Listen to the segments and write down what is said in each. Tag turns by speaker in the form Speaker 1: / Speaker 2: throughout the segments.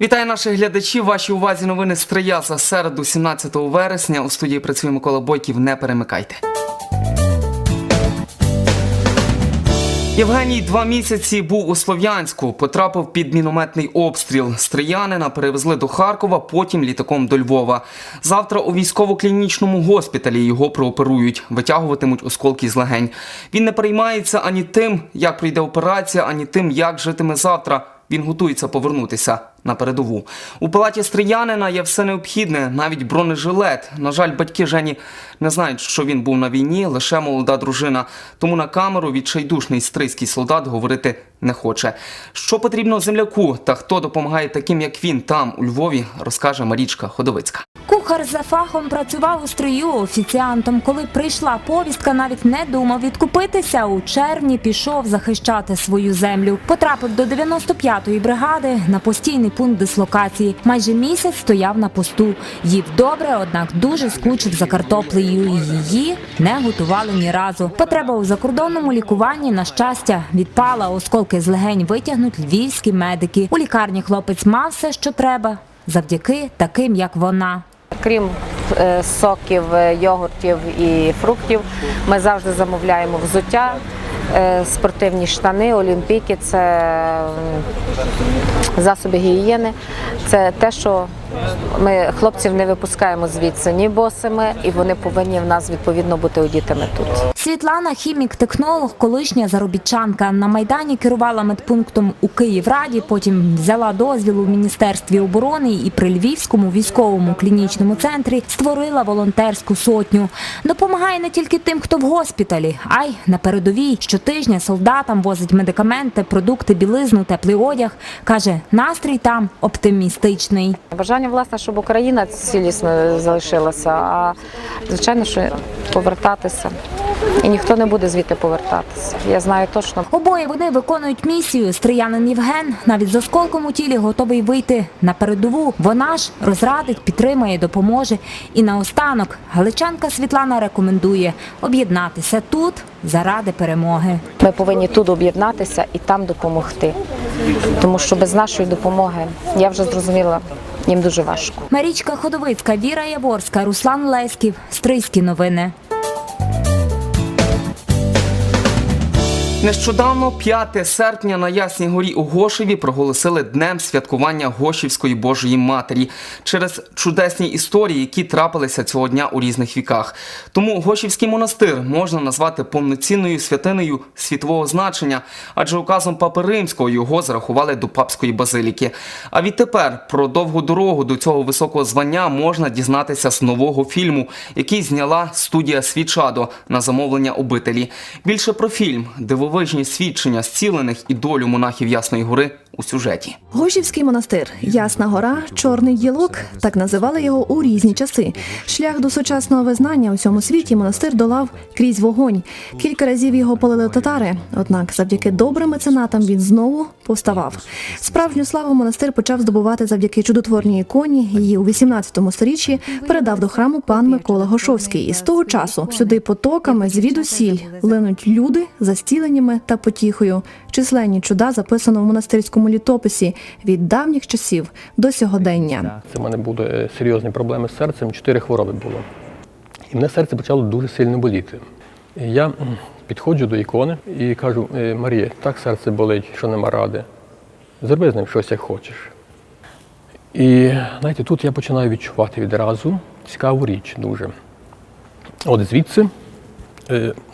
Speaker 1: Вітаю наших глядачів. Вашій увазі новини з за середу, 17 вересня. У студії працює Микола Бойків. Не перемикайте. Євгеній два місяці був у Слов'янську, потрапив під мінометний обстріл. Стріянина перевезли до Харкова, потім літаком до Львова. Завтра у військово-клінічному госпіталі його прооперують, витягуватимуть осколки з легень. Він не переймається ані тим, як прийде операція, ані тим, як житиме завтра. Він готується повернутися на передову. У палаті Стріянина є все необхідне, навіть бронежилет. На жаль, батьки Жені не знають, що він був на війні, лише молода дружина. Тому на камеру відчайдушний стрийський солдат говорити не хоче. Що потрібно земляку та хто допомагає таким, як він, там у Львові, розкаже Марічка Ходовицька.
Speaker 2: Кухар за фахом працював у строю офіціантом. Коли прийшла повістка, навіть не думав відкупитися. У червні пішов захищати свою землю. Потрапив до 95-ї бригади на постійний пункт дислокації. Майже місяць стояв на посту. Їв добре, однак дуже скучив за картоплею. Її не готували ні разу. Потреба у закордонному лікуванні на щастя відпала. Осколки з легень витягнуть львівські медики. У лікарні хлопець мав все, що треба, завдяки таким, як вона.
Speaker 3: Крім е, соків, е, йогуртів і фруктів, ми завжди замовляємо взуття, е, спортивні штани, олімпійки, це засоби гігієни. Це те, що ми хлопців не випускаємо звідси ні босими, і вони повинні в нас відповідно бути одітими тут.
Speaker 2: Світлана хімік-технолог, колишня заробітчанка. На майдані керувала медпунктом у Київраді. Потім взяла дозвіл у міністерстві оборони і при Львівському військовому клінічному центрі створила волонтерську сотню. Допомагає не тільки тим, хто в госпіталі, а й на передовій. Щотижня солдатам возить медикаменти, продукти, білизну, теплий одяг. каже, настрій там оптимістичний.
Speaker 3: Бажання, власне, щоб Україна цілісно залишилася, а звичайно, що повертатися. І ніхто не буде звідти повертатися. Я знаю точно.
Speaker 2: Обоє вони виконують місію. Стріянин Євген навіть з осколком у тілі готовий вийти на передову. Вона ж розрадить, підтримає, допоможе. І наостанок галичанка Світлана рекомендує об'єднатися тут заради перемоги.
Speaker 3: Ми повинні тут об'єднатися і там допомогти. Тому що без нашої допомоги я вже зрозуміла, їм дуже важко.
Speaker 2: Марічка Ходовицька, Віра Яворська, Руслан Леськів. Стрийські новини.
Speaker 1: Нещодавно, 5 серпня, на Ясній горі у Гошеві проголосили днем святкування Гошівської Божої Матері через чудесні історії, які трапилися цього дня у різних віках. Тому Гошівський монастир можна назвати повноцінною святиною світового значення, адже указом Папи Римського його зарахували до папської базиліки. А відтепер про довгу дорогу до цього високого звання можна дізнатися з нового фільму, який зняла студія Свічадо на замовлення обителі. Більше про фільм, дивовижні свідчення зцілених і долю монахів Ясної гори у сюжеті.
Speaker 4: Гошівський монастир, Ясна гора, Чорний гілок так називали його у різні часи. Шлях до сучасного визнання у цьому світі монастир долав крізь вогонь. Кілька разів його полили татари. Однак, завдяки добрим меценатам він знову повставав. Справжню славу монастир почав здобувати завдяки чудотворній іконі. Її у 18 сторіччі передав до храму пан Микола Гошовський. І з того часу сюди потоками звідусіль линуть люди за стіленнями та потіхою. Численні чуда записано в монастирському літописі від давніх часів до сьогодення.
Speaker 5: Це в мене були е, серйозні проблеми з серцем, чотири хвороби було. І мене серце почало дуже сильно боліти. Я підходжу до ікони і кажу, «Е, Марія, так серце болить, що нема ради. Зроби з ним щось, як хочеш. І знаєте, тут я починаю відчувати відразу цікаву річ дуже. От звідси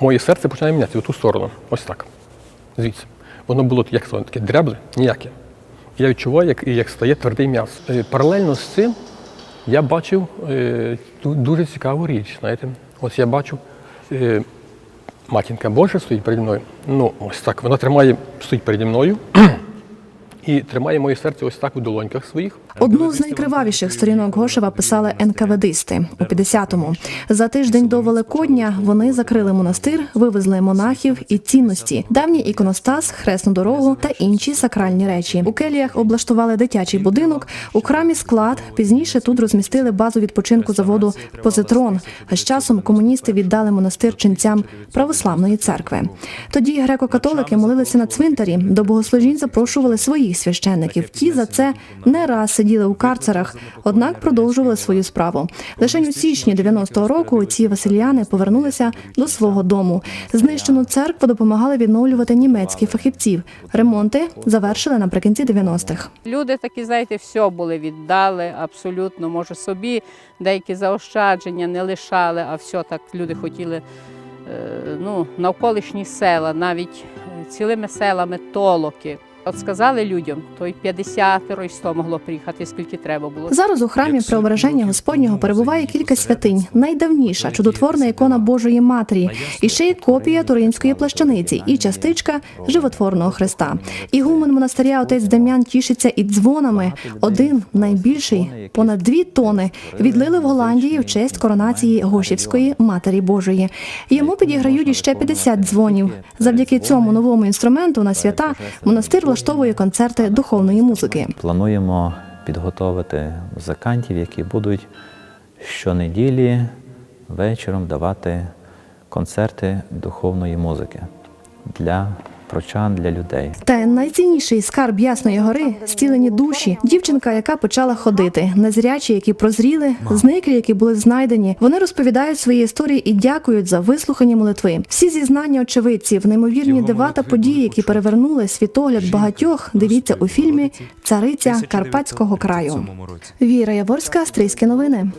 Speaker 5: моє серце починає мінятися в ту сторону. Ось так. Звідси. Воно було як сказати, таке дрябле, ніяке. Я відчуваю, як, як стає твердий м'ясо. Е, Паралельно з цим я бачив е, дуже цікаву річ. Знаєте, ось я бачу, е, матінка Божа стоїть переді мною. Ну, ось так. Вона тримає, стоїть переді мною і тримає моє серце ось так у долоньках своїх.
Speaker 4: Одну з найкривавіших сторінок Гошева писали НКВДисти у 50-му. За тиждень до Великодня вони закрили монастир, вивезли монахів і цінності, давній іконостас, хресну дорогу та інші сакральні речі. У келіях облаштували дитячий будинок, у храмі склад. Пізніше тут розмістили базу відпочинку заводу Позитрон. А з часом комуністи віддали монастир ченцям православної церкви. Тоді греко-католики молилися на цвинтарі. До богослужінь запрошували своїх українських священників. Ті за це не раз сиділи у карцерах, однак продовжували свою справу. Лише у січні 90-го року ці васильяни повернулися до свого дому. Знищену церкву допомагали відновлювати німецькі фахівці. Ремонти завершили наприкінці 90-х.
Speaker 6: Люди такі, знаєте, все були віддали абсолютно. Може, собі деякі заощадження не лишали, а все так люди хотіли е, ну, навколишні села, навіть е, цілими селами толоки. От сказали людям, то й 50 і 100 могло приїхати, скільки треба було.
Speaker 4: Зараз у храмі Преображення Господнього перебуває кілька святинь. Найдавніша чудотворна ікона Божої Матері, і ще й копія туринської плащаниці, і частичка животворного Христа. Ігумен монастиря отець Дем'ян тішиться і дзвонами. Один найбільший, понад дві тони, відлили в Голландії в честь коронації Гошівської Матері Божої. Йому підіграють іще 50 дзвонів. Завдяки цьому новому інструменту на свята монастир влаштовує концерти духовної музики.
Speaker 7: Плануємо підготовити музикантів, які будуть щонеділі вечором давати концерти духовної музики для прочан, для людей.
Speaker 4: Та найцінніший скарб Ясної гори зцілені душі. Дівчинка, яка почала ходити, незрячі, які прозріли, зниклі, які були знайдені. Вони розповідають свої історії і дякують за вислухані молитви. Всі зізнання очевидців, неймовірні дива та події, які перевернули світогляд багатьох. Дивіться у фільмі Цариця Карпатського краю. Віра Яворська, Австрійські новини.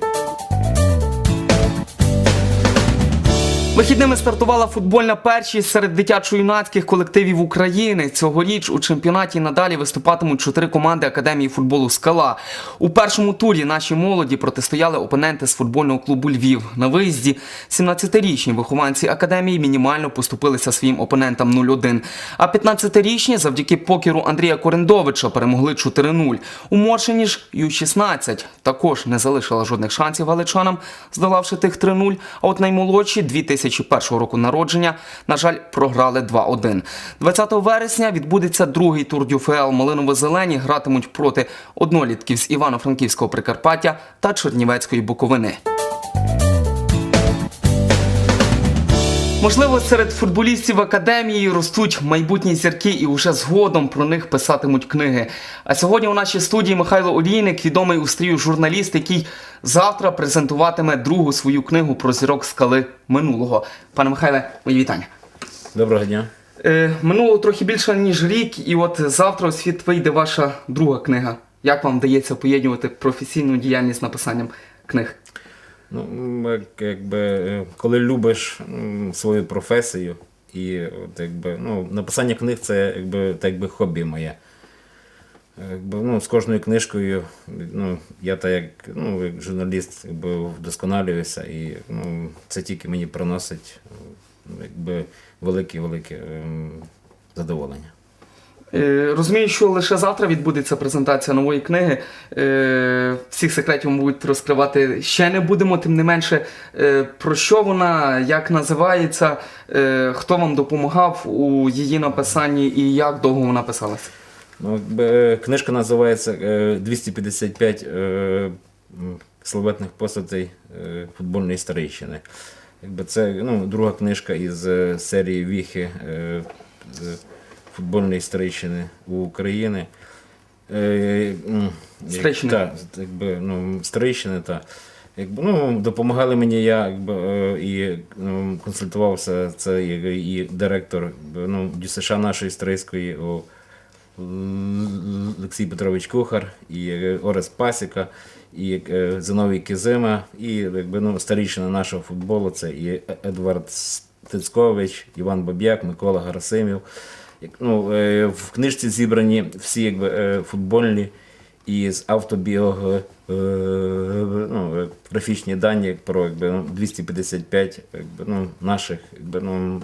Speaker 1: Вихідними стартувала футбольна першість серед дитячо-юнацьких колективів України. Цьогоріч у чемпіонаті надалі виступатимуть чотири команди Академії футболу Скала. У першому турі наші молоді протистояли опоненти з футбольного клубу Львів. На виїзді 17-річні вихованці академії мінімально поступилися своїм опонентам 0-1. А 15-річні завдяки покеру Андрія Корендовича перемогли 4-0. У Моршині ж Ю-16 також не залишила жодних шансів галичанам, здолавши тих 3-0. А от наймолодші 2001 року народження, на жаль, програли 2-1. 20 вересня відбудеться другий тур ДЮФЛ. Малиново-зелені гратимуть проти однолітків з Івано-Франківського Прикарпаття та Чернівецької Буковини. Можливо, серед футболістів академії ростуть майбутні зірки, і уже згодом про них писатимуть книги. А сьогодні у нашій студії Михайло Олійник, відомий у стрію журналіст, який завтра презентуватиме другу свою книгу про зірок скали минулого. Пане Михайле, мої вітання.
Speaker 8: Доброго дня.
Speaker 1: Е, минуло трохи більше ніж рік, і от завтра у світ вийде ваша друга книга. Як вам вдається поєднувати професійну діяльність з написанням книг?
Speaker 8: Ну, якби, е, коли любиш свою професію, і от, якби, ну, написання книг це якби, так якби хобі моє. Якби, ну, з кожною книжкою ну, я так як, ну, як журналіст якби, вдосконалююся, і ну, це тільки мені приносить ну, велике-велике ем, задоволення.
Speaker 1: Е, Розумію, що лише завтра відбудеться презентація нової книги. Е, Всіх секретів, мабуть, розкривати ще не будемо. Тим не менше, е, про що вона, як називається, хто вам допомагав у її написанні і як довго вона писалася?
Speaker 8: Ну, е, книжка називається е, 255 е, м, славетних постатей е, футбольної старейщини. Якби це ну, друга книжка із е, серії Віхи е, футбольної старейщини України. Е,
Speaker 1: Старейщини.
Speaker 8: та, якби, ну, старейщини, та. Якби, ну, допомагали мені я якби, е, і ну, консультувався це і, і директор ну, ДЮСШ нашої Л- Олексій Петрович Кухар, і е, Орес Пасіка, і е, Зиновій Кизима, і якби, ну, старішина нашого футболу це і Едвард Стецькович, Іван Баб'як, Микола Гарасимів. Ну, е, в книжці зібрані всі якби, футбольні і з автобіого е, ну, графічні дані про якби, ну, 255 якби, ну, наших якби, ну,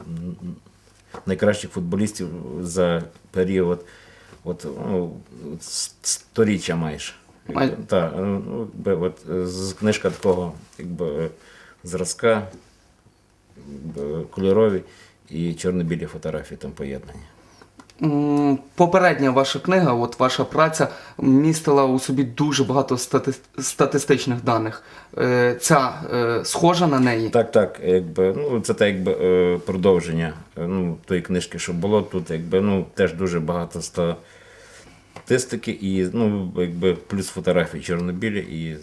Speaker 8: найкращих футболістів за період от, ну, сторіччя майже.
Speaker 1: Май-
Speaker 8: Так, ну, якби, от, з книжка такого якби, зразка, якби, кольорові і чорно-білі фотографії там поєднані.
Speaker 1: Попередня ваша книга, от ваша праця, містила у собі дуже багато стати- статистичних даних. Е, Ця е, схожа на неї.
Speaker 8: Так, так, якби, ну, це так, якби е, продовження ну, тої книжки, що було тут, якби, ну, теж дуже багато статистики і ну, якби плюс фотографії чорно-білі і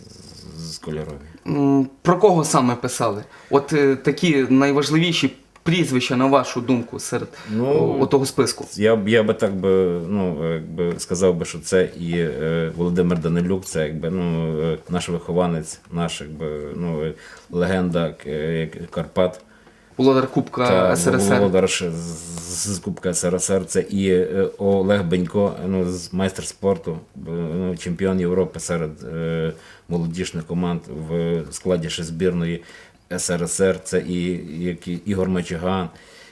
Speaker 8: з- кольорові.
Speaker 1: Про кого саме писали? От такі найважливіші прізвища, на вашу думку, серед
Speaker 8: Ну,
Speaker 1: того списку.
Speaker 8: Я, б- я би так би, ну, якби сказав би, що це і е, Володимир Данилюк, це якби, ну, е, наш вихованець, наш якби, ну, е, легенда е, як Карпат.
Speaker 1: Володар Кубка
Speaker 8: Та
Speaker 1: СРСР.
Speaker 8: Володар з, з Кубка СРСР. Це і е, Олег Бенько, ну, з майстер спорту, ну, чемпіон Європи серед е, молодіжних команд в складі ще збірної СРСР. Це і, як і Ігор Мачиган,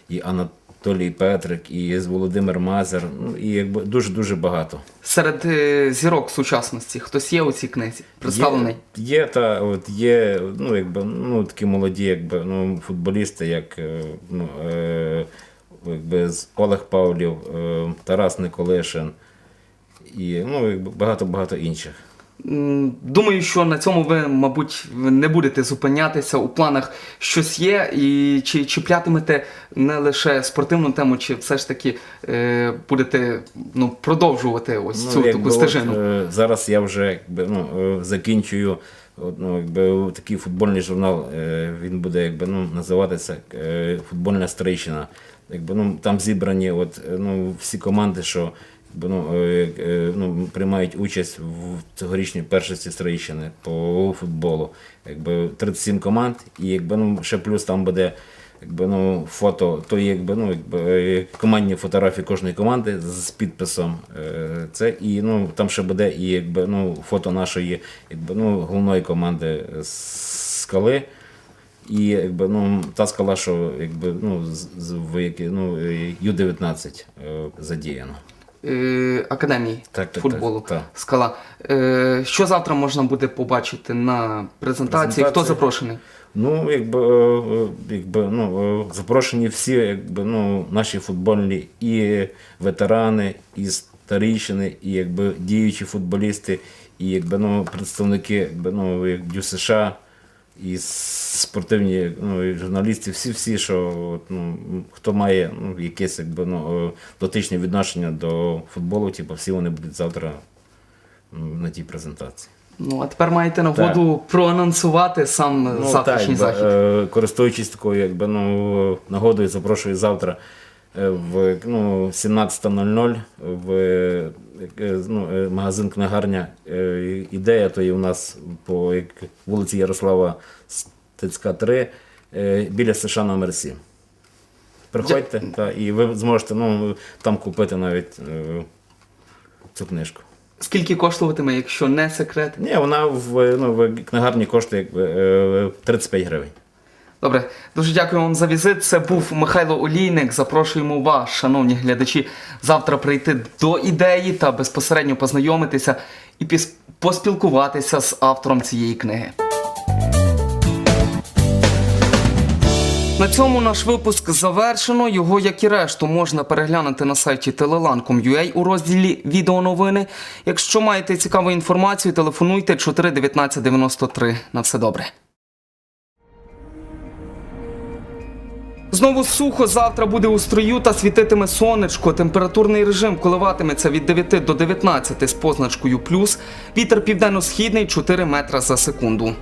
Speaker 8: і Анатолій Петрик, і Володимир Мазер. Ну, і якби дуже-дуже багато.
Speaker 1: Серед е, зірок сучасності хтось є у цій книзі представлений.
Speaker 8: Є, є та от є, ну якби ну такі молоді, якби ну футболісти, як е, ну, е, якби з Олег Павлів, е, Тарас Николишин і ну багато-багато інших.
Speaker 1: Думаю, що на цьому ви, мабуть, не будете зупинятися. У планах щось є, і чи чіплятимете не лише спортивну тему, чи все ж таки е, будете ну, продовжувати ось цю
Speaker 8: якби
Speaker 1: таку
Speaker 8: от,
Speaker 1: стежину.
Speaker 8: е, зараз я вже якби, ну, е, закінчую от, ну, якби, такий футбольний журнал. е, Він буде якби, ну, називатися Футбольна стрийщина. Якби, ну, там зібрані от, ну, всі команди, що ну, е, е, ну, приймають участь в цьогорічній першості Стрийщини по футболу. Якби, 37 команд, і якби, ну, ще плюс там буде якби, ну, фото, то якби, ну, якби, е, командні фотографії кожної команди з підписом. Це, і ну, там ще буде і якби, ну, фото нашої якби, ну, головної команди скали. І якби, ну, та скала, що якби, ну, з, з, в які, ну, е, Ю-19 е, задіяно.
Speaker 1: Е, Академії
Speaker 8: Так, так,
Speaker 1: футболу
Speaker 8: так, так.
Speaker 1: Скала. Е, Що завтра можна буде побачити на презентації? Хто запрошений?
Speaker 8: Ну, якби, е, е, якби ну, запрошені всі якби, ну, наші футбольні і ветерани, і старійшини, і якби, діючі футболісти, і якби, ну, представники якби, ну, як ДЮСШ, і спортивні ну, і журналісти, всі, всі, що от, ну, хто має ну, якесь якби, ну, е, дотичне відношення до футболу, типу, всі вони будуть завтра м, на тій презентації.
Speaker 1: Ну, а тепер маєте нагоду проанонсувати сам завтрашній
Speaker 8: Ну, так,
Speaker 1: захід.
Speaker 8: е, користуючись такою якби, ну, нагодою, запрошую завтра е, в ну, 17.00 в е, ну, е, магазин книгарня е, ідея, то є у нас по вулиці Ярослава Стецька 3 е, біля США номер 7. Приходьте, та, і ви зможете ну, там купити навіть цю книжку.
Speaker 1: Скільки коштуватиме, якщо не секрет?
Speaker 8: Ні, вона в, ну, в книгарні коштує е, 35 гривень.
Speaker 1: Добре, дуже дякую вам за візит. Це був Михайло Олійник. Запрошуємо вас, шановні глядачі, завтра прийти до ідеї та безпосередньо познайомитися і поспілкуватися з автором цієї книги. На цьому наш випуск завершено. Його, як і решту, можна переглянути на сайті telelan.com.ua у розділі відеоновини. Якщо маєте цікаву інформацію, телефонуйте 41993. На все добре. Знову сухо завтра буде у строю та світитиме сонечко. Температурний режим коливатиметься від 9 до 19 з позначкою плюс. Вітер південно-східний 4 метра за секунду.